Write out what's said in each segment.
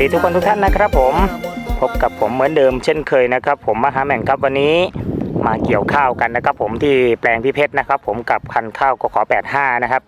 วัสดีทุกคนทุกท่านนะครับผมพบกับผมเหมือนเดิมเช่นเคยนะครับ ผมมหาแม่งครับวันนี้มาเกี่ยวข้าวกันนะครับ ผมที่แปลงพี่เพชรนะครับ ผมกับคันข้าวกขอ85 นะครับ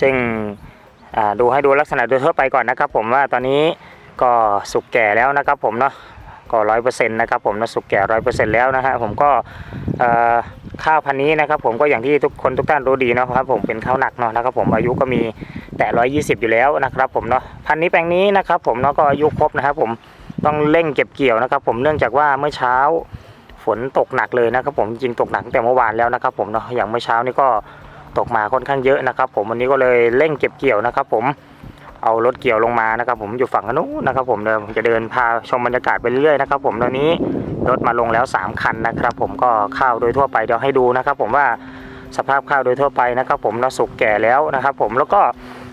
ซึ่งดูให้ดูลักษณะโดยทั่วไปก่อนนะครับ ผมว่าตอนนี้ก็สุกแก่แล้วนะครับ ผมเนาะ ก็ร้อยเปอร์เซ็นต์นะครับผมนะสุกแก่ร้อยเปอร์เซ็นต์แล้วนะฮะผมก็ข้าวพันนี้นะครับผมก็อย่างที่ทุกคนทุกท่านรู้ดีเนาะครับผมเป็นข้าวหนักเนาะนะครับผมอายุก็มีแต่120อยู่แล้วนะครับผมเนาะพันนี้แปลงนี้นะครับผมเนาะก็อายุครบนะครับผมต้องเร่งเก็บเกี่ยวนะครับผมเนื่องจากว่าเมื่อเช้าฝนตกหนักเลยนะครับผมจริงตกหนักแต่เมื่อวานแล้วนะครับผมเนาะอย่างเมื่อเช้านี่ก็ตกมาค่อนข้างเยอะนะครับผมวันนี้ก็เลยเร่งเก็บเกี่ยวนะครับผม เอารถเกี่ยวลงมานะครับผมอยู่ฝั่งนู้นนะครับผมเดี๋ยวผมจะเดินพาชมบรรยากาศไปเรื่อยๆนะครับผมตอนนี้รถมาลงแล้ว 3 คันนะครับ ผมก็ข้าวโดยทั่วไปเดี๋ยวให้ดูนะครับ ผมว่าสภาพข้าวโดยทั่วไปนะครับ ผมเราสุกแก่แล้วนะครับ ผมแล้วก็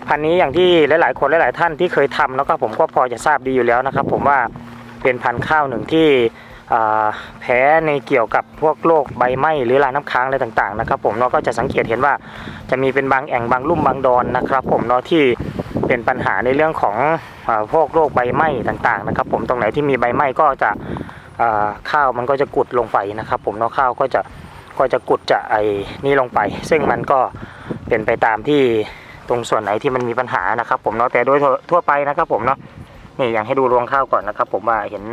พันนี้อย่างที่หลายๆ คนหลายๆท่านที่เคยทำแล้วก็ผมก็พอจะทราบดีอยู่แล้วนะครับ ผมว่าเป็นพันข้าวหนึ่งที่แพ้ในเกี่ยวกับพวกโรคใบไหม้หรือลาน้ำค้างอะไรต่างๆนะครับ ผมเราก็จะสังเกตเห็นว่าจะมีเป็นบางแอ่งบางลุ่มบางดอนนะครับ ผมเนาะที่ เป็นปัญหาในเรื่องของอพวกโรคใบไหม้ต่างๆนะครับ ผมตรงไหนที่มีใบไหม้ก็จะข้าวมันก็จะกุดลงไปนะครับ ผมเนาะข้าวก็จะก็จะกุดจะไอ้นี่ลงไป ซึ่งมันก็เป็นไปตามที่ตรงส่วนไหนที่มันมีปัญหานะครับ ผมเนาะแต่โดยทั่วไปนะครับ ผมเนาะนี่อย่างให้ดูรวงข้าวก่อนนะครับ ผมว่าเห็น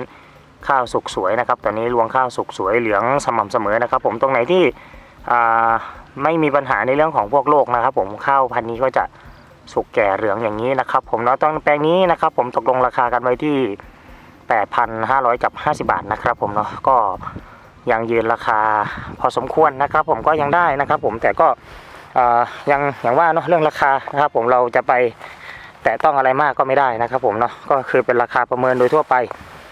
ข้าวสุกสวยนะครับตอนนี้รวงข้าวสุกสวยเหลืองสม่ำเสมอนะครับ ผมตรงไหนที่ไม่มีปัญหาในเรื่องของพวกโรคนะครับ ผมข้าวพันธุ์นี้ก็จะ สุกแก่เหลืองอย่างนี้นะครับ ผมเนาะต้องแปลงนี้นะครับ ผมตกลงราคากันไว้ที่ 8,500 กับ 50 บาทนะครับ ผมเนาะก็ยังยืนราคาพอสมควรนะครับ ผมก็ยังได้นะครับ ผมแต่ก็เอ่อยังอย่างว่าเนาะเรื่องราคานะครับ ผมเราจะไปแต่ต้องอะไรมากก็ไม่ได้นะครับ ผมเนาะก็คือเป็นราคาประเมินโดยทั่วไป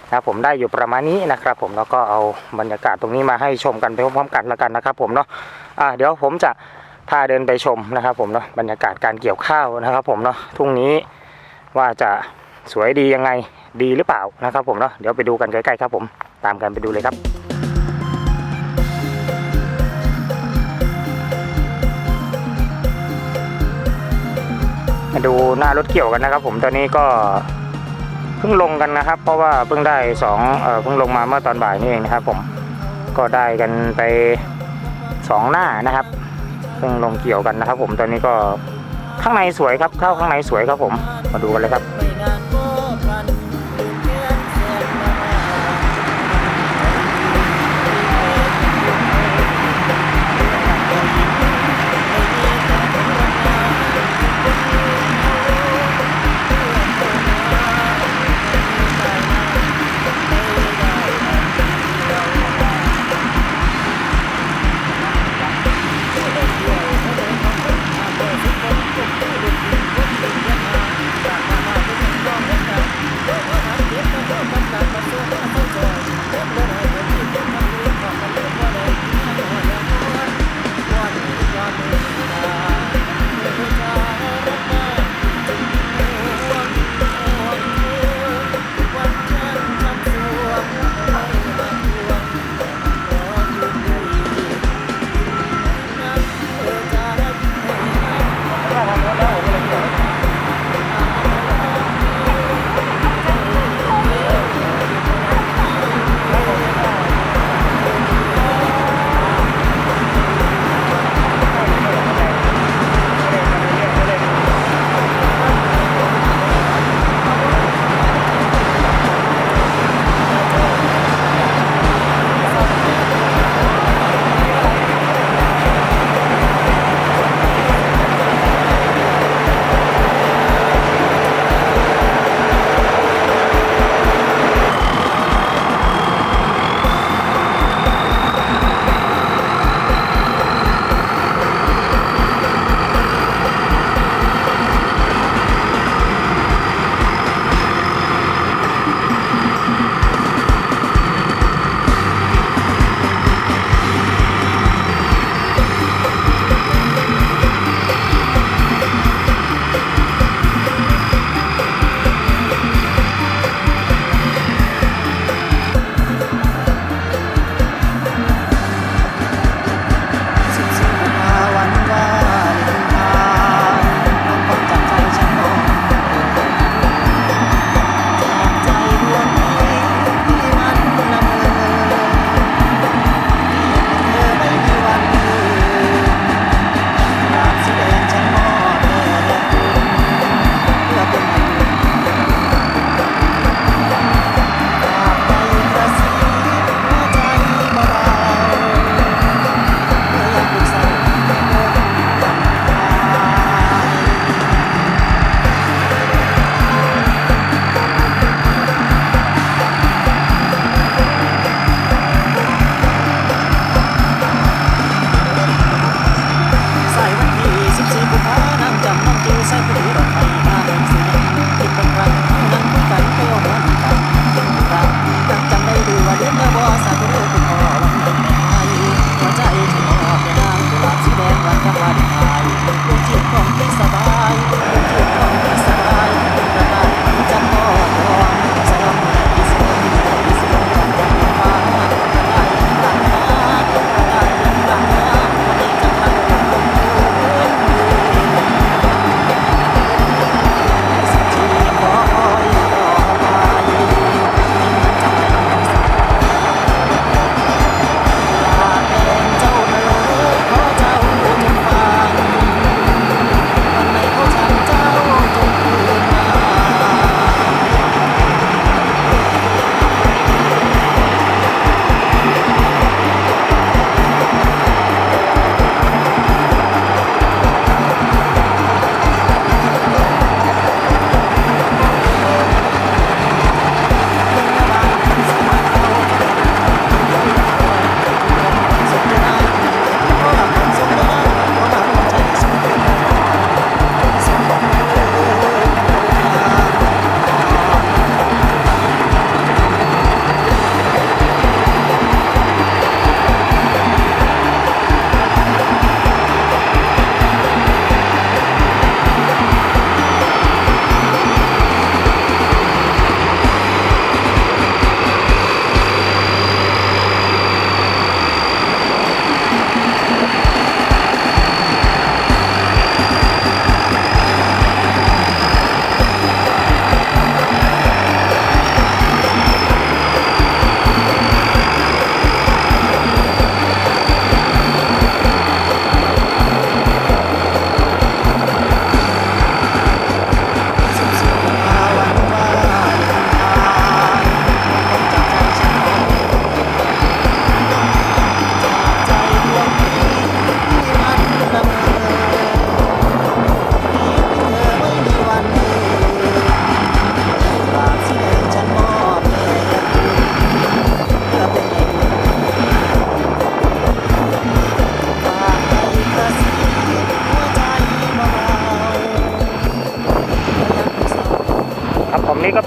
นะครับผมได้อยู่ประมาณนี้นะครับ ผมแล้วก็เอาบรรยากาศตรงนี้มาให้ชมกันไปพร้อมๆกันแล้วกันนะครับ ผมเนาะอ่าเดี๋ยวผมจะ พาเดินไปชมนะครับผมเนาะบรรยากาศการเกี่ยวข้าวนะครับ ผมเนาะทุ่งนี้ว่าจะสวยดียังไงดีหรือเปล่านะครับ ผมเนาะเดี๋ยวไปดูกันใกล้ๆครับผมตามกันไปดูเลยครับมาดูหน้ารถเกี่ยวกันนะครับ ผมตอนนี้ก็เพิ่งลงกันนะครับ เพราะว่าเพิ่งได้สองเอ่อเพิ่งลงมาเมื่อตอนบ่ายนี่เองนะครับ ผมก็ได้กันไปสองหน้านะครับ เพิ่งลงเกี่ยวกันนะครับ ผมตอนนี้ก็ข้างในสวยครับเข้าข้างในสวยครับผมมาดูกันเลยครับ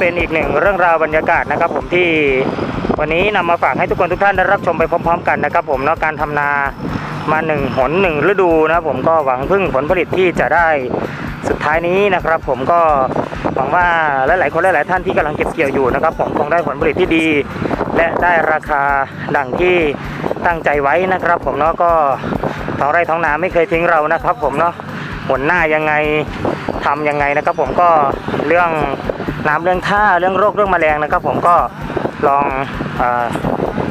เป็นอีกหนึ่งเรื่องราวบรรยากาศนะครับ ผมที่วันนี้นำมาฝากให้ทุกคนทุกท่านได้รับชมไปพร้อม ๆ กันนะครับ ผมเนาะการทำนามาหนึ่งหนหนึ่งฤดูนะผมก็หวังพึ่งผลผลิตที่จะได้สุดท้ายนี้นะครับ ผมก็หวังว่าหลายๆคนหลายๆท่านที่กำลังเก็บเกี่ยวอยู่นะครับ ผมคงได้ผลผลิตที่ดี และได้ราคาดังที่ตั้งใจไว้นะครับ ผมเนาะก็ท้องไร่ท้องนาไม่เคยทิ้งเรานะครับ ผมเนาะหนหน้ายังไงทำยังไงนะครับ ผมก็เรื่อง น้ำเรื่องท่าเรื่องโรคเรื่องแมลงนะครับ ผมก็ลองอ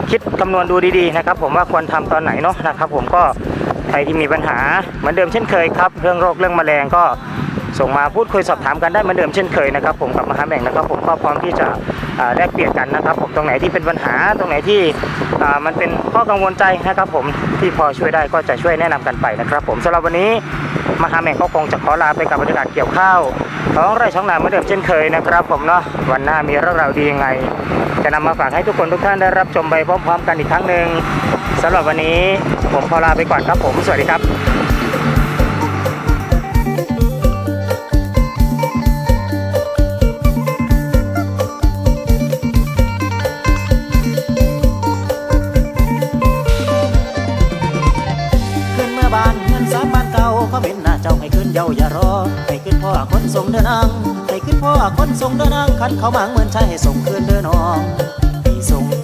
คิดคำนวณดูดีๆนะครับ ผมว่าควรทำตอนไหนเนาะนะครับ ผมก็ใครที่มีปัญหาเหมือนเดิมเช่นเคยครับเรื่องโรคเรื่องแมลงก็ส่งมาพูดคุยสอบถามกันได้เหมือนเดิมเช่นเคยนะครับ ผมกับมหาแบ่งนะครับ ผมก็พร้อมที่จะแลกเปลี่ยนกันนะครับ ผมตรงไหนที่เป็นปัญหาตรงไหนที่มันเป็นข้อกังวลใจนะครับ ผมที่พอช่วยได้ก็จะช่วยแนะนำกันไปนะครับ ผมสำหรับวันนี้ มหาแม่งก็คงจะขอลาไปกับบรรยากาศเกี่ยวข้าวของไร่ช่องนาเหมือนเดิมเช่นเคยนะครับผมเนาะวันหน้ามีเรื่องราวดียังไง จะนำมาฝากให้ทุกคนทุกท่านได้รับชมไปพร้อมๆ กันอีกครั้งหนึ่งสำหรับวันนี้ผมขอลาไปก่อนครับผมสวัสดีครับ ให้ขึ้นพ่อคนทรงเดินอังให้ขึ้นพ่อคนทรงเดินอังขันเขามังเหมือนชายให้ส่งคืนเดินนองที่ส่ง